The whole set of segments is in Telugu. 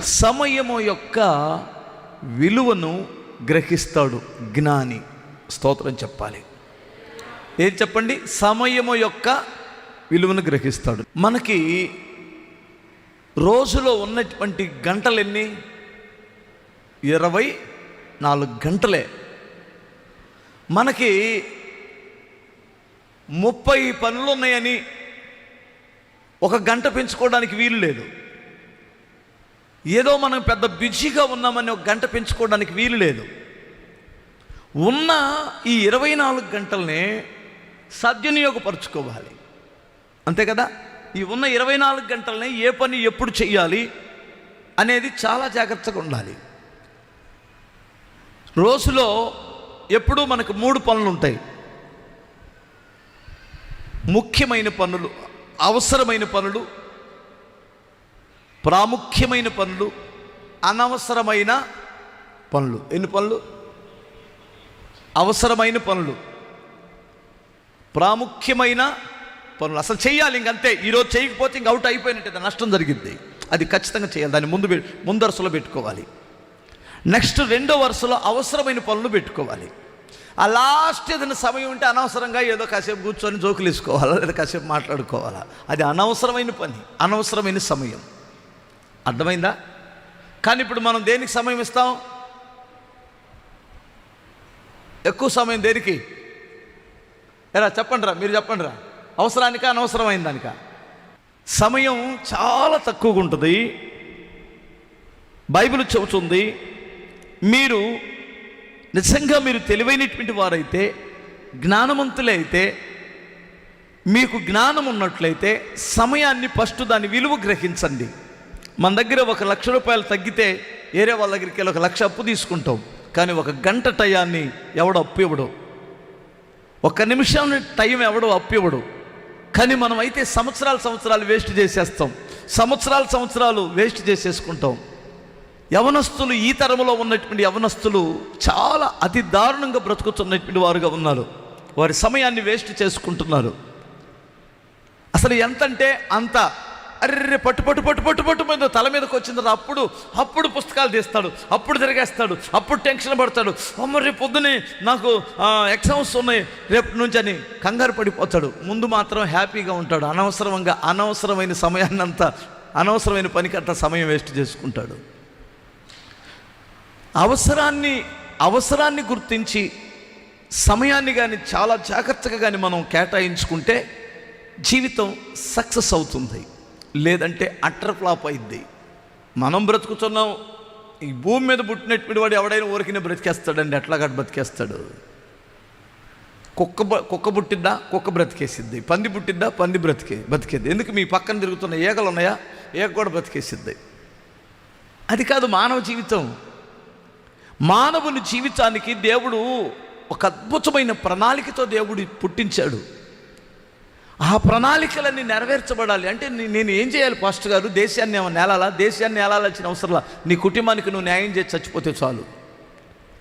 సమయము యొక్క విలువను గ్రహిస్తాడు జ్ఞాని. స్తోత్రం చెప్పాలి. ఏం చెప్పండి? సమయము యొక్క విలువను గ్రహిస్తాడు. మనకి రోజులో ఉన్నటువంటి గంటలు ఎన్ని ఇరవై నాలుగు గంటలే. మనకి ముప్పై పనులు ఉన్నాయని ఒక గంట పెంచుకోవడానికి వీలు లేదు. ఏదో మనం పెద్ద బిజీగా ఉన్నామని ఒక గంట పెంచుకోవడానికి వీలు లేదు. ఉన్న ఈ ఇరవై నాలుగు గంటల్ని సద్వినియోగపరుచుకోవాలి. అంతే కదా? ఈ ఉన్న ఇరవై నాలుగు గంటల్ని ఏ పని ఎప్పుడు చెయ్యాలి అనేది చాలా జాగ్రత్తగా ఉండాలి. రోజులో ఎప్పుడూ మనకు మూడు పనులు ఉంటాయి. ముఖ్యమైన పనులు అవసరమైన పనులు ప్రాముఖ్యమైన పనులు అనవసరమైన పనులు. ఎన్ని పనులు? అవసరమైన పనులు. ప్రాముఖ్యమైన పనులు. అసలు చేయాలి ఇంకంతే ఈరోజు చేయకపోతే ఇంక అవుట్ అయిపోయినట్టు. నష్టం జరిగింది. అది ఖచ్చితంగా చేయాలి. దాన్ని ముందు ముందు వరుసలో పెట్టుకోవాలి. నెక్స్ట్ రెండో వరుసలో అవసరమైన పనులు పెట్టుకోవాలి. ఆ లాస్ట్ ఏదైనా సమయం ఉంటే అనవసరంగా ఏదో కాసేపు కూర్చొని జోకులు వేసుకోవాలా? లేదా కాసేపు మాట్లాడుకోవాలా? అది అనవసరమైన పని. అనవసరమైన సమయం. అర్థమైందా? కానీ ఇప్పుడు మనం దేనికి సమయం ఇస్తాం? ఎక్కువ సమయం దేనికి? ఎరా చెప్పండి రా మీరు చెప్పండి రా అవసరానికా అనవసరమైన దానిక సమయం చాలా తక్కువగా ఉంటుంది. బైబిల్ చెబుతుంది మీరు నిజంగా మీరు తెలివైనటువంటి వారైతే జ్ఞానవంతులే అయితే మీకు జ్ఞానం ఉన్నట్లయితే సమయాన్ని ఫస్ట్ దాని విలువ గ్రహించండి. మన దగ్గర ఒక లక్ష రూపాయలు తగ్గితే వేరే వాళ్ళ దగ్గరికి వెళ్ళి ఒక లక్ష అప్పు తీసుకుంటాం. కానీ ఒక గంట టయాన్ని ఎవడో అప్పు ఇవ్వడు. ఒక నిమిషం టైం ఎవడో అప్పు ఇవ్వడు. కానీ మనం అయితే సంవత్సరాలు సంవత్సరాలు వేస్ట్ చేసేస్తాం. సంవత్సరాలు సంవత్సరాలు వేస్ట్ చేసేసుకుంటాం. యవనస్తులు ఈ తరములో ఉన్నటువంటి యవనస్తులు చాలా అతి దారుణంగా బ్రతుకుతున్నటువంటి వారుగా ఉన్నారు. వారి సమయాన్ని వేస్ట్ చేసుకుంటున్నారు. అసలు ఎంతంటే అంత అర్రె పట్టు పట్టు పట్టు పట్టు పట్టు మీద తల మీదకి వచ్చింది. అప్పుడు అప్పుడు పుస్తకాలు తీస్తాడు. అప్పుడు తిరిగేస్తాడు. అప్పుడు టెన్షన్ పడతాడు. అమ్మ రేపు పొద్దునే నాకు ఎగ్జామ్స్ ఉన్నాయి. రేపు నుంచి అని కంగారు పడిపోతాడు. ముందు మాత్రం హ్యాపీగా ఉంటాడు. అనవసరంగా అనవసరమైన సమయాన్ని అంతా అనవసరమైన పనికి అంత సమయం వేస్ట్ చేసుకుంటాడు. అవసరాన్ని అవసరాన్ని గుర్తించి సమయాన్ని కానీ చాలా జాగ్రత్తగా కానీ మనం కేటాయించుకుంటే జీవితం సక్సెస్ అవుతుంది. లేదంటే అట్టర్ ఫ్లాప్ అయిద్ది. మనం బ్రతుకుతున్నాం ఈ భూమి మీద పుట్టినటువంటి వాడు ఎవడైనా ఊరికినే బ్రతికేస్తాడండి ఎట్లాగా బ్రతికేస్తాడు? కుక్క బ- కుక్క పుట్టిద్దా? కుక్క బ్రతికేసిద్ది. పంది పుట్టిద్దా? పంది బ్రతికే బ్రతికేది ఎందుకు మీ పక్కన తిరుగుతున్న ఏగలు ఉన్నాయా? ఏగ కూడా బ్రతికేసిద్ది. అది కాదు మానవ జీవితం. మానవుని జీవితానికి దేవుడు ఒక అద్భుతమైన ప్రణాళికతో దేవుడు పుట్టించాడు. ఆ ప్రణాళికలన్నీ నెరవేర్చబడాలి. అంటే నేను ఏం చేయాలి పాస్టర్ గారు? దేశాన్ని నేలాలా? దేశాన్ని నేలాల్సిన అవసరంలా? నీ కుటుంబానికి నువ్వు న్యాయం చేసి చచ్చిపోతే చాలు.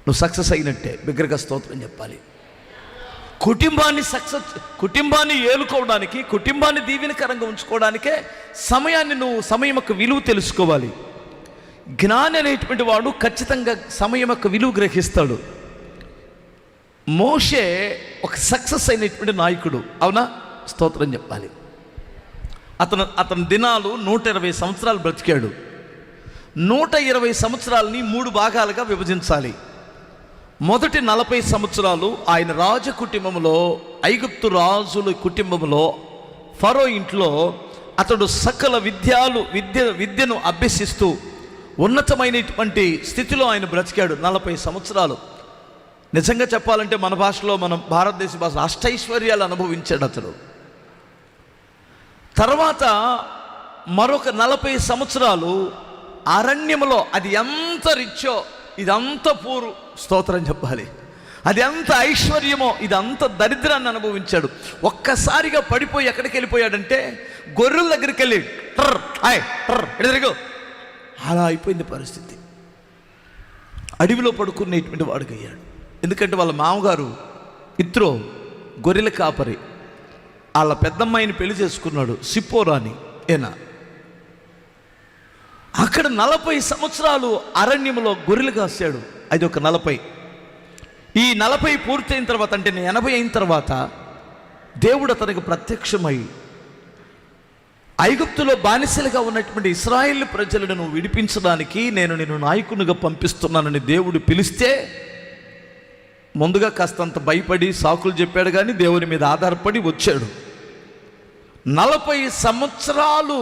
నువ్వు సక్సెస్ అయినట్టే. బిగ్గరగా స్తోత్రం చెప్పాలి. కుటుంబాన్ని సక్సెస్ కుటుంబాన్ని ఏలుకోవడానికి కుటుంబాన్ని దీవెనకరంగా ఉంచుకోవడానికే సమయాన్ని నువ్వు సమయం యొక్క విలువ తెలుసుకోవాలి. జ్ఞాని అనేటువంటి వాడు ఖచ్చితంగా సమయం యొక్క విలువ గ్రహిస్తాడు. మోషే ఒక సక్సెస్ అయినటువంటి నాయకుడు. అవునా? స్తోత్రం చెప్పాలి. అతను అతని దినాలు నూట ఇరవై సంవత్సరాలు బ్రతికాడు. నూట ఇరవై సంవత్సరాలని మూడు భాగాలుగా విభజించాలి. మొదటి నలభై సంవత్సరాలు ఆయన రాజ కుటుంబంలో ఐగుప్తు రాజుల కుటుంబంలో ఫరో ఇంట్లో అతడు సకల విద్యాలు విద్య విద్యను అభ్యసిస్తూ ఉన్నతమైనటువంటి స్థితిలో ఆయన బ్రతికాడు నలభై సంవత్సరాలు. నిజంగా చెప్పాలంటే మన భాషలో మనం భారతదేశ భాష అష్టైశ్వర్యాలు అనుభవించాడు అతడు. తర్వాత మరొక నలభై సంవత్సరాలు అరణ్యములో అది ఎంత రిచ్చో ఇదంత పూరు. స్తోత్రం చెప్పాలి. అది ఎంత ఐశ్వర్యమో ఇదంత దరిద్రాన్ని అనుభవించాడు. ఒక్కసారిగా పడిపోయి ఎక్కడికి వెళ్ళిపోయాడంటే గొర్రెల దగ్గరికి వెళ్ళి ట్రర్ హాయ్ ట్రర్ ఎటు అలా అయిపోయింది పరిస్థితి. అడవిలో పడుకునేటువంటి వాడికి అయ్యాడు. ఎందుకంటే వాళ్ళ మామగారు ఇత్రో గొర్రెల కాపరి. వాళ్ళ పెద్దమ్మాయిని పెళ్ళి చేసుకున్నాడు సిప్పోరాని ఏనా అక్కడ నలభై సంవత్సరాలు అరణ్యంలో గొర్రెలు కాశాడు. అది ఒక నలభై. ఈ నలభై పూర్తయిన తర్వాత అంటే నేను ఎనభై అయిన తర్వాత దేవుడు అతనికి ప్రత్యక్షమై ఐగుప్తులో బానిసలుగా ఉన్నటువంటి ఇస్రాయిల్ ప్రజలను విడిపించడానికి నేను నేను నాయకునిగా పంపిస్తున్నానని దేవుడు పిలిస్తే ముందుగా కాస్తంత భయపడి సాకులు చెప్పాడు కానీ దేవుని మీద ఆధారపడి వచ్చాడు. నలభై సంవత్సరాలు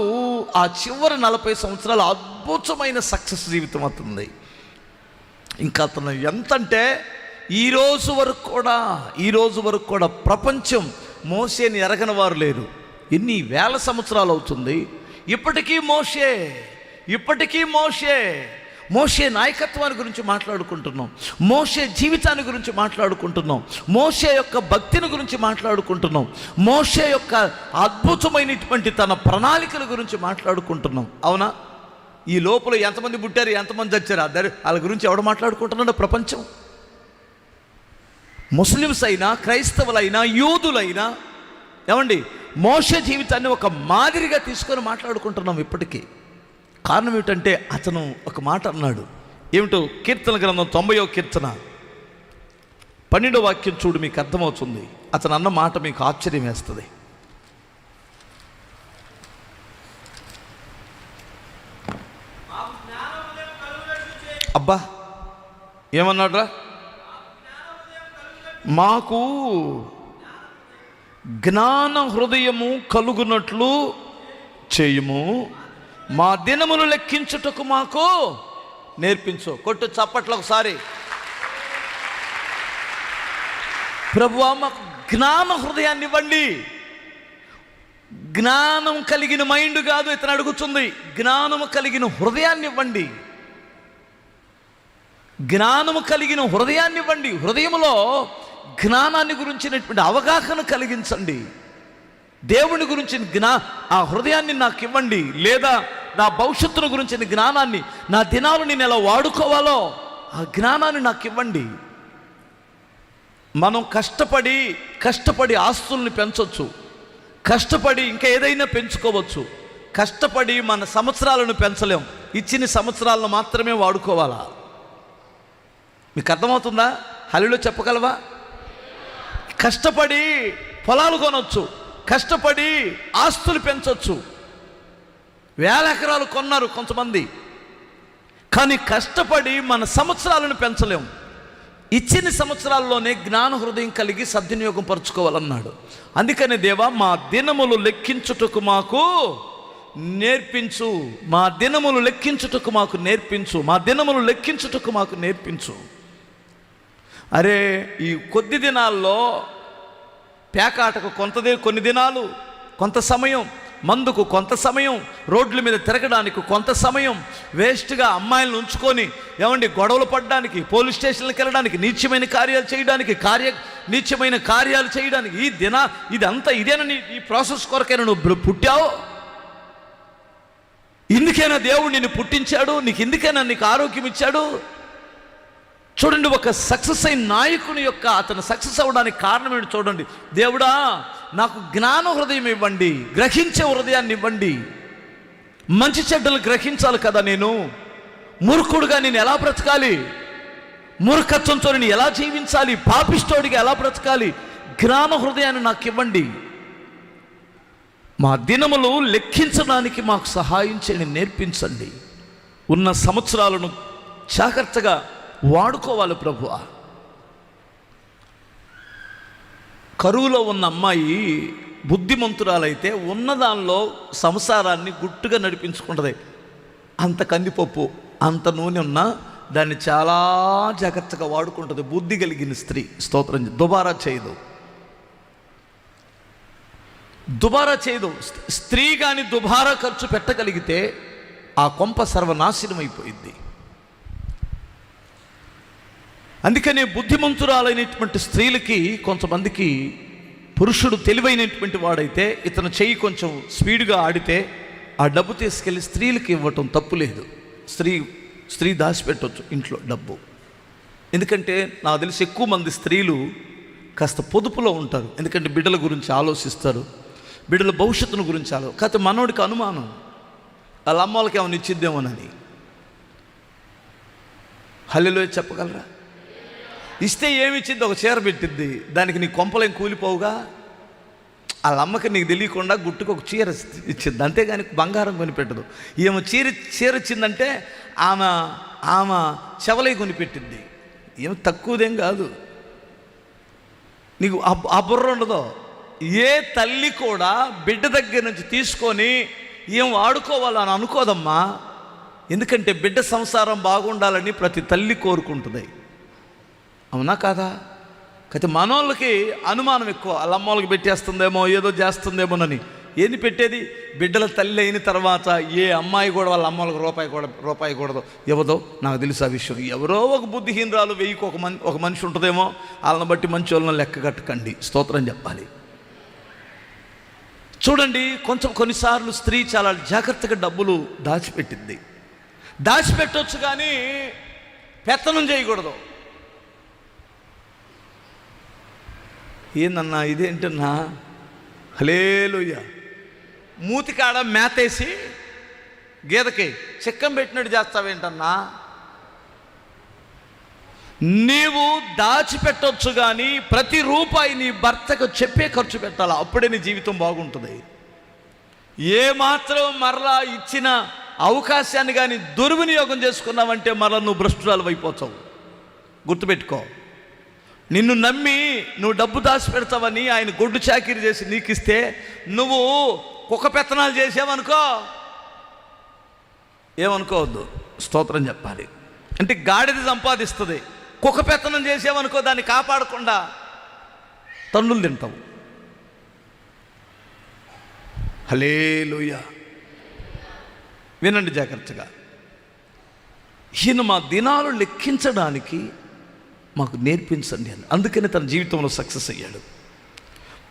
ఆ చివరి నలభై సంవత్సరాలు అద్భుతమైన సక్సెస్ జీవితం అవుతుంది. ఇంకా అతను ఎంతంటే ఈ రోజు వరకు కూడా ఈ రోజు వరకు కూడా ప్రపంచం మోసేని ఎరగని వారు లేరు. ఎన్ని వేల సంవత్సరాలు అవుతుంది. ఇప్పటికీ మోషే ఇప్పటికీ మోషే మోషే నాయకత్వాన్ని గురించి మాట్లాడుకుంటున్నాం. మోషే జీవితాన్ని గురించి మాట్లాడుకుంటున్నాం. మోషే యొక్క భక్తిని గురించి మాట్లాడుకుంటున్నాం. మోషే యొక్క అద్భుతమైనటువంటి తన ప్రణాళికల గురించి మాట్లాడుకుంటున్నాం. అవునా? ఈ లోపల ఎంతమంది పుట్టారు ఎంతమంది చచ్చారు అద్దరు వాళ్ళ గురించి ఎవడు మాట్లాడుకుంటున్నాడు ప్రపంచం? ముస్లిమ్స్ అయినా క్రైస్తవులైనా యూదులైనా ఏమండి? మోష జీవితాన్ని ఒక మాదిరిగా తీసుకొని మాట్లాడుకుంటున్నాం ఇప్పటికీ. కారణం ఏమిటంటే అతను ఒక మాట అన్నాడు. ఏమిటో? కీర్తన గ్రంథం తొంభయో కీర్తన. పన్నెండో వాక్యం చూడు మీకు అర్థమవుతుంది. అతను అన్న మాట మీకు ఆశ్చర్యం వేస్తుంది. అబ్బా ఏమన్నాడ్రా? మాకు జ్ఞాన హృదయము కలుగునట్లు చేయము. మా దినములు లెక్కించుటకు మాకు నేర్పించు. కొట్టు చప్పట్లు ఒకసారి. ప్రభు మాకు జ్ఞాన హృదయాన్ని ఇవ్వండి. జ్ఞానం కలిగిన మైండ్ కాదు ఇతను అడుగుతుంది. జ్ఞానము కలిగిన హృదయాన్ని ఇవ్వండి. జ్ఞానము కలిగిన హృదయాన్ని ఇవ్వండి. హృదయంలో జ్ఞానాన్ని గురించినటువంటి అవగాహన కలిగించండి. దేవుని గురించి జ్ఞా ఆ హృదయాన్ని నాకు ఇవ్వండి. లేదా నా భవిష్యత్తును గురించిన జ్ఞానాన్ని నా దినాలు నేను ఎలా వాడుకోవాలో ఆ జ్ఞానాన్ని నాకు ఇవ్వండి. మనం కష్టపడి కష్టపడి ఆస్తుల్ని పెంచవచ్చు కష్టపడి ఇంకా ఏదైనా పెంచుకోవచ్చు. కష్టపడి మన సంవత్సరాలను పెంచలేం. ఇచ్చిన సంవత్సరాలను మాత్రమే వాడుకోవాలా? మీకు అర్థమవుతుందా? హలిలో చెప్పగలవా? కష్టపడి పొలాలు కొనవచ్చు కష్టపడి ఆస్తులు పెంచవచ్చు వేల ఎకరాలు కొన్నారు కొంతమంది. కానీ కష్టపడి మన సంవత్సరాలను పెంచలేం. ఇచ్చిన సంవత్సరాల్లోనే జ్ఞాన హృదయం కలిగి సద్వినియోగం పరుచుకోవాలన్నాడు. అందుకనే దేవా మా దినములు లెక్కించుటకు మాకు నేర్పించు. మా దినములు లెక్కించుటకు మాకు నేర్పించు. మా దినములు లెక్కించుటకు మాకు నేర్పించు. అరే ఈ కొద్ది దినాల్లో పేకాటకు కొంతదే కొన్ని దినాలు కొంత సమయం. మందుకు కొంత సమయం రోడ్ల మీద తిరగడానికి కొంత సమయం వేస్ట్గా అమ్మాయిలను ఉంచుకొని ఏమండి గొడవలు పడడానికి పోలీస్ స్టేషన్లకు వెళ్ళడానికి నీచమైన కార్యాలు చేయడానికి కార్య నీచమైన కార్యాలు చేయడానికి ఈ దిన ఇదంతా ఇదేనని ఈ ప్రాసెస్ కొరకైనా నువ్వు పుట్టావు? ఇందుకైనా దేవుడు నిన్ను పుట్టించాడు? నీకు ఎందుకైనా నీకు ఆరోగ్యం ఇచ్చాడు? చూడండి ఒక సక్సెస్ అయిన నాయకుని యొక్క అతను సక్సెస్ అవ్వడానికి కారణం ఏంటి చూడండి. దేవుడా నాకు జ్ఞాన హృదయం ఇవ్వండి గ్రహించే హృదయాన్ని ఇవ్వండి. మంచి చెడ్డలు గ్రహించాలి కదా నేను? మూర్ఖుడుగా నేను ఎలా బ్రతకాలి? మూర్ఖత్వంతో నేను ఎలా జీవించాలి? పాపిష్టోడిగా ఎలా బ్రతకాలి? జ్ఞాన హృదయాన్ని నాకు ఇవ్వండి. మా దినములు లెక్కించడానికి మాకు సహాయం చేయని నేర్పించండి. ఉన్న సంవత్సరాలను జాగ్రత్తగా వాడుకోవాలి ప్రభువా. కరువులో ఉన్న అమ్మాయి బుద్ధిమంతురాలైతే ఉన్నదానిలో సంసారాన్ని గుట్టుగా నడిపించుకుంటుంది. అంత కందిపప్పు అంత నూనె ఉన్నా దాన్ని చాలా జాగ్రత్తగా వాడుకుంటుంది. బుద్ధి కలిగిన స్త్రీ. స్తోత్రం దుబారా చేయదు. దుబారా చేయదు. స్త్రీ కానీ దుబారా ఖర్చు పెట్టగలిగితే ఆ కొంప సర్వనాశనం అయిపోయింది అందుకనే బుద్ధిమంతురాలైనటువంటి స్త్రీలకి కొంతమందికి పురుషుడు తెలివైనటువంటి వాడైతే ఇతను చెయ్యి కొంచెం స్పీడ్గా ఆడితే ఆ డబ్బు తీసుకెళ్ళి స్త్రీలకి ఇవ్వటం తప్పు లేదు. స్త్రీ స్త్రీ దాచిపెట్టవచ్చు ఇంట్లో డబ్బు. ఎందుకంటే నాకు తెలిసి ఎక్కువ మంది స్త్రీలు కాస్త పొదుపులో ఉంటారు. ఎందుకంటే బిడ్డల గురించి ఆలోచిస్తారు. బిడ్డల భవిష్యత్తును గురించి ఆలో కాకపోతే మనోడికి అనుమానం. వాళ్ళ అమ్మ వాళ్ళకి ఏమైనా ఇచ్చిద్దేమోనని. హల్లెలో చెప్పగలరా? ఇస్తే ఏమి ఇచ్చింది ఒక చీర పెట్టిద్ది. దానికి నీ కొంపలేం కూలిపోవుగా? వాళ్ళ అమ్మకి నీకు తెలియకుండా గుట్టుకు ఒక చీర ఇచ్చింది. అంతేగాని బంగారం కొనిపెట్టదు. ఈమె చీర చీర ఇచ్చిందంటే ఆమె ఆమె చెవలై కొనిపెట్టింది. ఏం తక్కువదేం కాదు. నీకు ఆ- ఆ బుర్ర ఉండదు. ఏ తల్లి కూడా బిడ్డ దగ్గర నుంచి తీసుకొని ఏం వాడుకోవాలని అనుకోదమ్మా. ఎందుకంటే బిడ్డ సంసారం బాగుండాలని ప్రతి తల్లి కోరుకుంటుంది. అవునా కాదా? అయితే మనోళ్ళకి అనుమానం ఎక్కువ. అల్లమ్మోళ్ళకి అమ్మోళ్ళకి పెట్టేస్తుందేమో ఏదో చేస్తుందేమోనని. ఏంది పెట్టేది? బిడ్డల తల్లి అయిన తర్వాత ఏ అమ్మాయి కూడా వాళ్ళ అమ్మోళ్ళకి రూపాయి కూడా రూపాయి కూడదు. ఇవ్వదో నాకు తెలుసు ఆ విషయం. ఎవరో ఒక బుద్ధిహీనరాలు వెయ్యికి ఒక మన్ ఒక మనిషి ఉంటుందేమో వాళ్ళని బట్టి మంచి వాళ్ళని లెక్క కట్టకండి. స్తోత్రం చెప్పాలి. చూడండి కొంచెం కొన్నిసార్లు స్త్రీ చాలా జాగ్రత్తగా డబ్బులు దాచిపెట్టింది దాచిపెట్టవచ్చు కానీ పెత్తనం చేయకూడదు. ఏందన్నా ఇదేంటన్నా? హలేలుయ్య మూతికాడ మేతేసి గీదకి చిక్కం పెట్టినట్టు చేస్తావేంటన్నా? నీవు దాచిపెట్టొచ్చు కానీ ప్రతి రూపాయి నీ భర్తకు చెప్పే ఖర్చు పెట్టాలి? అప్పుడే నీ జీవితం బాగుంటుంది. ఏమాత్రం మరలా ఇచ్చిన అవకాశాన్ని కానీ దుర్వినియోగం చేసుకున్నావంటే మరలా నువ్వు భ్రష్టురాలు అయిపోతావు. గుర్తుపెట్టుకో. నిన్ను నమ్మి నువ్వు డబ్బు దాచి పెడతావని ఆయన గొడ్డు చాకిరి చేసి నీకు ఇస్తే నువ్వు కుక్క పెత్తనాలు చేసావనుకో? ఏమనుకోవద్దు. స్తోత్రం చెప్పాలి. అంటే గాడిది సంపాదిస్తుంది. కుక్క పెత్తనం చేసావనుకో దాన్ని కాపాడకుండా తన్నులు తింటావు. హలేలుయ వినండి జాగ్రత్తగా. ఈయన మా దినాలు లెక్కించడానికి మాకు నేర్పించండి అని. అందుకనే తన జీవితంలో సక్సెస్ అయ్యాడు.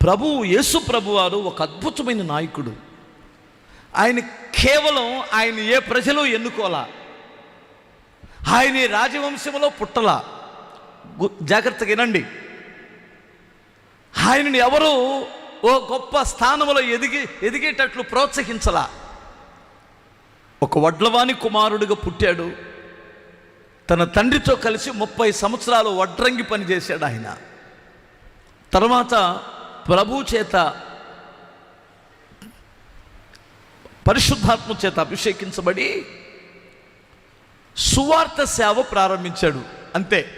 ప్రభు యేసు ప్రభు వారు ఒక అద్భుతమైన నాయకుడు. ఆయన కేవలం ఆయన ఏ ప్రజలు ఎన్నుకోలా ఆయన రాజవంశంలో పుట్టలా? జాగ్రత్తగా వినండి. ఆయనని ఎవరు ఓ గొప్ప స్థానంలో ఎదిగి ఎదిగేటట్లు ప్రోత్సహించలా. ఒక వడ్లవాణి కుమారుడిగా పుట్టాడు. తన తండ్రితో కలిసి ముప్పై సంవత్సరాలు వడ్రంగి పనిచేశాడు ఆయన. తర్వాత ప్రభు చేత పరిశుద్ధాత్మ చేత అభిషేకించబడి సువార్త సేవ ప్రారంభించాడు. అంతే.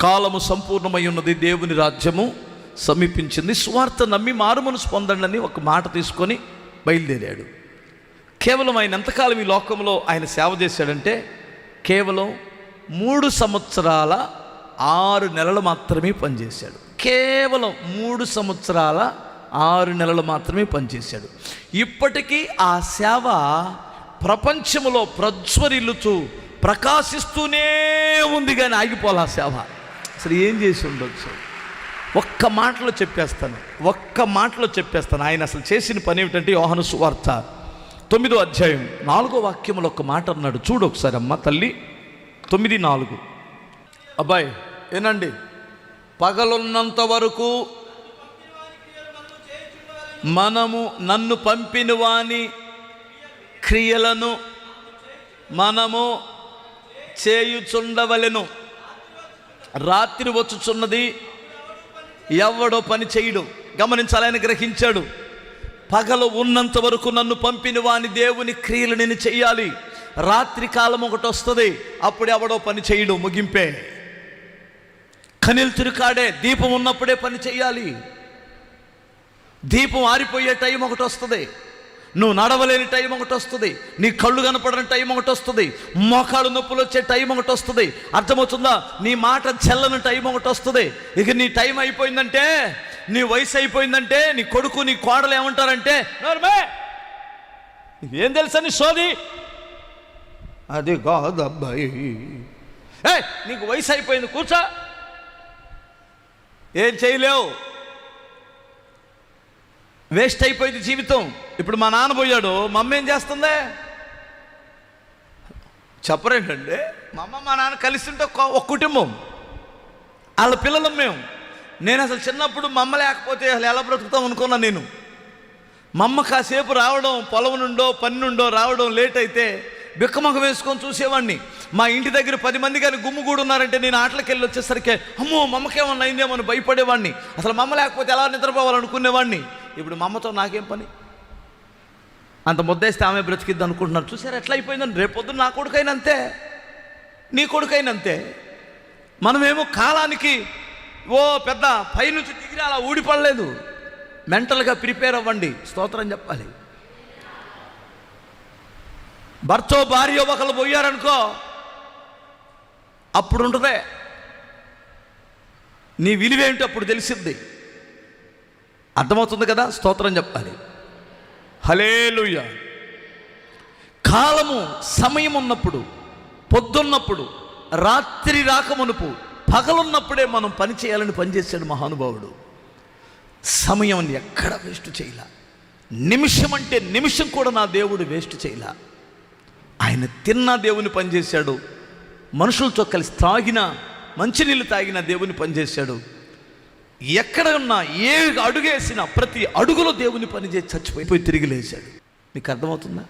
కాలము సంపూర్ణమై ఉన్నది దేవుని రాజ్యము సమీపించింది. సువార్త నమ్మి మారుమనసు పొందండి అని ఒక మాట తీసుకొని బయలుదేరాడు. కేవలం ఆయన ఎంతకాలం ఈ లోకంలో ఆయన సేవ చేశాడంటే కేవలం మూడు సంవత్సరాల ఆరు నెలలు మాత్రమే పనిచేశాడు. కేవలం మూడు సంవత్సరాల ఆరు నెలలు మాత్రమే పనిచేశాడు. ఇప్పటికీ ఆ సేవ ప్రపంచంలో ప్రజ్వరిల్లుతూ ప్రకాశిస్తూనే ఉంది కానీ ఆగిపోలే ఆ సేవ. అసలు ఏం చేసి ఉండొచ్చు? ఒక్క మాటలో చెప్పేస్తాను. ఒక్క మాటలో చెప్పేస్తాను. ఆయన అసలు చేసిన పని ఏమిటంటే యోహను సువార్త తొమ్మిదో అధ్యాయం నాలుగో వాక్యంలో ఒక మాట అన్నాడు. చూడు ఒకసారి అమ్మ తల్లి. తొమ్మిది నాలుగు. అబ్బాయి ఏనండి పగలున్నంత వరకు మనము నన్ను పంపిన వాని క్రియలను మనము చేయుచుండవలెను. రాత్రి వచ్చుచున్నది ఎవడో పని చేయడు. గమనించాలని గ్రహించాడు. పగలు ఉన్నంత వరకు నన్ను పంపిన వాని దేవుని క్రియలు నేను చేయాలి. రాత్రి కాలం ఒకటి వస్తుంది. అప్పుడు ఎవడో పని చేయడు ముగింపే. కనిల్ తిరుకాడే దీపం ఉన్నప్పుడే పని చేయాలి దీపం ఆరిపోయే టైం ఒకటి వస్తుంది. నువ్వు నడవలేని టైం ఒకటి వస్తుంది. నీ కళ్ళు కనపడని టైం ఒకటి వస్తుంది. మోకాలు నొప్పులు వచ్చే టైం ఒకటి వస్తుంది. అర్థమవుతుందా? నీ మాట చెల్లని టైం ఒకటి వస్తుంది. ఇక నీ టైం అయిపోయిందంటే నీ వయసు అయిపోయిందంటే నీ కొడుకు నీ కోడలు ఏమంటారంటే ఏం తెలుసని తెలుసా నీ సోది? అది కాదబ్బాయి. ఏ నీకు వయసు అయిపోయింది కూర్చో. ఏం చేయలేవు. వేస్ట్ అయిపోయింది జీవితం. ఇప్పుడు మా నాన్న పోయాడు మా అమ్మ ఏం చేస్తుంది? చెప్పరేంటండి మా అమ్మ మా నాన్న కలిసి ఉంటే ఒక- కుటుంబం. వాళ్ళ పిల్లలం మేము. నేను అసలు చిన్నప్పుడు మా అమ్మ లేకపోతే అసలు ఎలా బ్రతుకుతాం అనుకున్నా నేను. మా అమ్మ కాసేపు రావడం పొలం నుండో పని నుండో రావడం లేట్ అయితే బిక్కమొఖం వేసుకొని చూసేవాడిని మా ఇంటి దగ్గర పది మంది కానీ గుమ్ముగూడు ఉన్నారంటే నేను ఆటలకెళ్ళి వచ్చేసరికి అమ్మో మమ్మకేమన్నా అయిందేమో అని భయపడేవాడిని అసలు మమ్మ లేకపోతే ఎలా నిద్రపోవాలనుకునేవాడిని ఇప్పుడు మా అమ్మతో నాకేం పని? అంత ముద్దేస్తే ఆమె బ్రతికిద్ది అనుకుంటున్నారు చూసారు ఎట్లా అయిపోయిందని రేపొద్దు నా కొడుకైనంతే. నీ కొడుకైనంతే. మనమేమో కాలానికి ఓ పెద్ద పైనుంచి దిగిరి అలా ఊడిపడలేదు. మెంటల్గా ప్రిపేర్ అవ్వండి. స్తోత్రం చెప్పాలి. భర్తో భార్య ఒకరు పోయారనుకో అప్పుడు ఉంటుందే నీ విలువేంటో అప్పుడు తెలిసిద్ది అర్థమవుతుంది కదా? స్తోత్రం చెప్పాలి. హలేలుయ కాలము సమయం ఉన్నప్పుడు పొద్దున్నప్పుడు రాత్రి రాకమునుపు పగలున్నప్పుడే మనం పని చేయాలని పనిచేశాడు మహానుభావుడు. సమయం ఎక్కడ వేస్ట్ చేయలా? నిమిషం అంటే నిమిషం కూడా నా దేవుడు వేస్ట్ చేయలే? ఆయన తిన్న దేవుని పనిచేశాడు. మనుషులతో కలిసి తాగిన మంచినీళ్ళు తాగిన దేవుని పనిచేశాడు. ఎక్కడ ఉన్నా ఏ అడుగేసినా ప్రతి అడుగులో దేవుని పనిచేసి చచ్చిపోయిపోయి తిరిగి లేచాడు. మీకు అర్థమవుతుందా?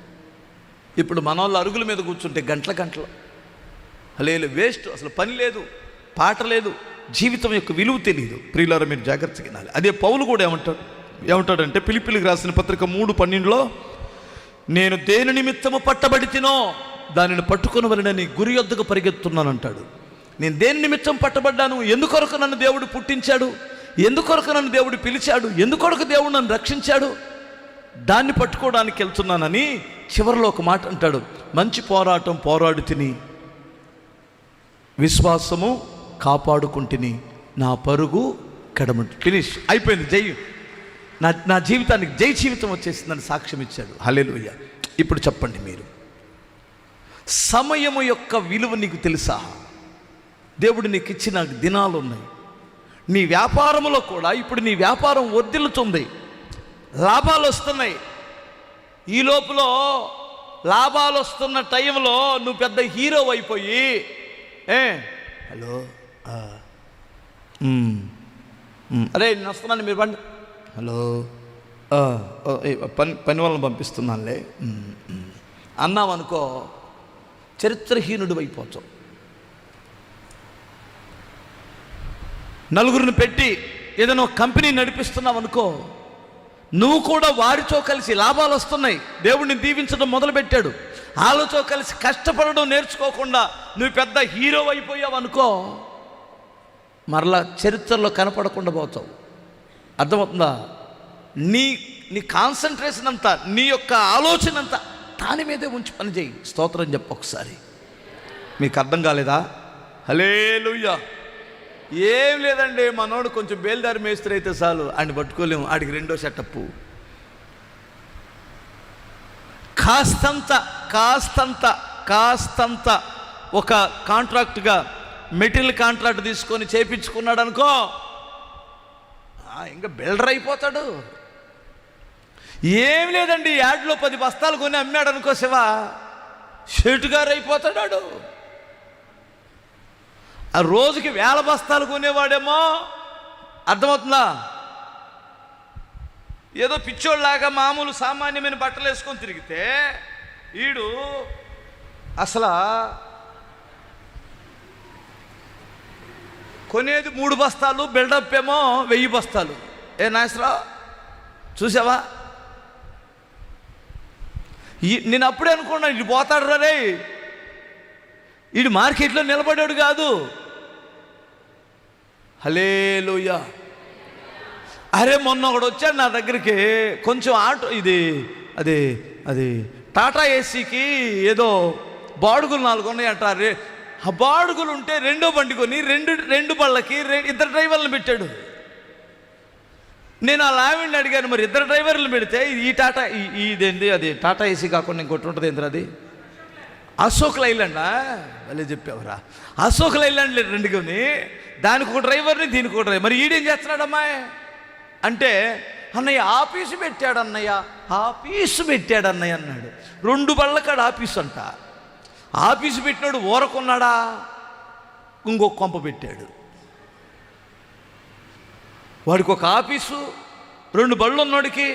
ఇప్పుడు మన వాళ్ళు అరుగుల మీద కూర్చుంటే గంటల గంటలు. లేదు వేస్ట్ అసలు పని లేదు పాట లేదు జీవితం యొక్క విలువ తెలియదు ప్రియులారా మీరు జాగ్రత్తగా వినాలి. అదే పౌలు కూడా ఏమంటాడు? ఏమంటాడంటే పిలిపిలికి రాసిన పత్రిక మూడు పన్నెండులో నేను దేని నిమిత్తము పట్టబడి తినో దానిని పట్టుకుని వలనని గురి యొద్దకు పరిగెత్తున్నాను అంటాడు నేను దేని నిమిత్తం పట్టబడ్డాను? ఎందుకొరకు నన్ను దేవుడు పుట్టించాడు? ఎందుకొరకు నన్ను దేవుడు పిలిచాడు? ఎందుకొరకు దేవుడు నన్ను రక్షించాడు? దాన్ని పట్టుకోవడానికి వెళ్తున్నానని చివరిలో ఒక మాట అంటాడు. మంచి పోరాటం పోరాడు తిని విశ్వాసము కాపాడుకుంటుని నా పరుగు కడమంటు ఫినిష్. అయిపోయింది. జై నా నా జీవితానికి జై జీవితం వచ్చేసిందని సాక్ష్యం ఇచ్చాడు. హల్లెలూయా. ఇప్పుడు చెప్పండి మీరు. సమయము యొక్క విలువ నీకు తెలుసా? దేవుడు నీకు ఇచ్చిన దినాలు ఉన్నాయి నీ వ్యాపారంలో కూడా ఇప్పుడు నీ వ్యాపారం వర్దిల్లుతుంది లాభాలు వస్తున్నాయి. ఈ లోపల లాభాలు వస్తున్న టైంలో నువ్వు పెద్ద హీరో అయిపోయి ఏ? హలో? అరే నేను వస్తున్నాను మీరు బండి హలో. ఓ, పని పని వాళ్ళని పంపిస్తున్నానులే. అన్నామనుకో చరిత్రహీనుడు అయిపోతావు. నలుగురిని పెట్టి ఏదైనా కంపెనీ నడిపిస్తున్నావు అనుకో నువ్వు కూడా వారితో కలిసి లాభాలు వస్తున్నాయి. దేవుడిని దీవించడం మొదలుపెట్టాడు. వాళ్ళతో కలిసి కష్టపడడం నేర్చుకోకుండా నువ్వు పెద్ద హీరో అయిపోయావు అనుకో మరలా చరిత్రలో కనపడకుండా పోతావు. అర్థమవుతుందా? నీ నీ కాన్సన్ట్రేషన్ అంతా నీ యొక్క ఆలోచన అంతా దాని మీదే ఉంచి పని చేయి. స్తోత్రం చెప్పు ఒకసారి. మీకు అర్థం కాలేదా? హలేలుయ్యా ఏం లేదండి మనోడు కొంచెం బేల్దారి మేస్త్రి అయితే చాలు. ఆయన పట్టుకోలేము. ఆడికి రెండో సెటప్పు. కాస్తంత కాస్తంత కాస్తంత ఒక కాంట్రాక్ట్గా మెటీరియల్ కాంట్రాక్ట్ తీసుకొని చేపించుకున్నాడు అనుకో ఇంకా బిల్డర్ అయిపోతాడు. ఏం లేదండి యాడ్లో పది బస్తాలు కొని అమ్మాడు అనుకో శివ షెటుగారు అయిపోతాడు ఆ రోజుకి వేల బస్తాలు కొనేవాడేమో అర్థమవుతుందా? ఏదో పిచ్చోళ్ళలాగా మామూలు సామాన్యమైన బట్టలు వేసుకొని తిరిగితే వీడు అసలు కొనేది మూడు బస్తాలు బిల్డప్ ఏమో వెయ్యి బస్తాలు. ఏ నాయసరావు చూసావా? ఈ- నేను అప్పుడే అనుకున్నాను ఇటు పోతాడు రే ఇటు మార్కెట్లో నిలబడాడు కాదు. హలేలుయా అరే మొన్న ఒకడు వచ్చాడు నా దగ్గరికి. కొంచెం ఆటో ఇది అది అది టాటా ఏసీకి ఏదో బాడుగులు నాలుగు ఉన్నాయి ఆ బాడుగులు ఉంటే రెండో బండి కొని రెండు రెండు బళ్ళకి రె- ఇద్దరు డ్రైవర్లను పెట్టాడు. నేను ఆ లావిడ్ని అడిగాను మరి ఇద్దరు డ్రైవర్లు పెడితే ఈ టాటా ఈ- అది టాటా ఏసీ కాకుండా ఇంకోటి ఉంటుంది ఏంటి అది? అశోక్ లైలాండా భలే చెప్పావురా. అశోక్ లైలాండ్ లేదు రెండు కొని దానికి ఒక డ్రైవర్ని దీనికి ఒక డ్రైవర్. మరి ఈడేం చేస్తున్నాడు అమ్మాయి? అంటే అన్నయ్య ఆఫీసు పెట్టాడు అన్నయ్య ఆఫీసు పెట్టాడు అన్నయ్య అన్నాడు. రెండు బళ్ళకాడు ఆఫీసు అంట. ఆఫీసు పెట్టినాడు ఊరకున్నాడా? ఇంకొక కొంప పెట్టాడు. వాడికి ఒక ఆఫీసు రెండు బళ్ళు ఉన్నోడికి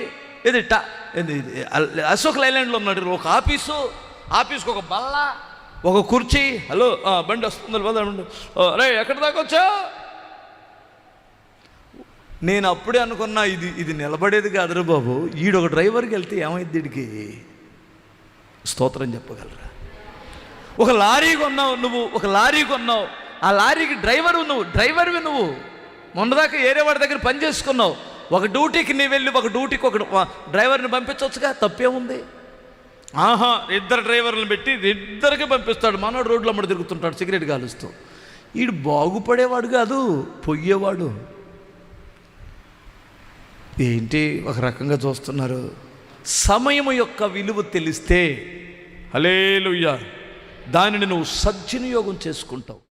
ఇది టా ఇది అశోక్ లైలాండ్లో ఉన్నాడు. ఒక ఆఫీసు ఆఫీస్కి ఒక బల్ల ఒక కుర్చీ. హలో బండి వస్తుంది? బండి. రే ఎక్కడి దాకా వచ్చా నేను అప్పుడే అనుకున్నా ఇది ఇది నిలబడేది కాదురా బాబు. ఈడు ఒక డ్రైవర్కి వెళ్తే ఏమైంది వీడికి స్తోత్రం చెప్పగలరా? ఒక లారీ కొన్నావు నువ్వు ఒక లారీ కొన్నావు. ఆ లారీకి డ్రైవరు నువ్వు డ్రైవర్వి నువ్వు. మొన్నదాకా ఏరే వాడి దగ్గర పని చేసుకున్నావు. ఒక డ్యూటీకి నీ వెళ్ళి ఒక డ్యూటీకి ఒక డ్రైవర్ని పంపించవచ్చుగా తప్పేముంది ఆహా ఇద్దరు డ్రైవర్లను పెట్టి ఇద్దరికి పంపిస్తాడు. మనోడు రోడ్లో అమ్మడి తిరుగుతుంటాడు సిగరెట్ కాలుస్తూ వీడు బాగుపడేవాడు కాదు పొయ్యేవాడు. ఏంటి ఒక రకంగా చూస్తున్నారు? సమయం యొక్క విలువ తెలిస్తే హలేలుయ్య దానిని నువ్వు సద్వినియోగం చేసుకుంటావు.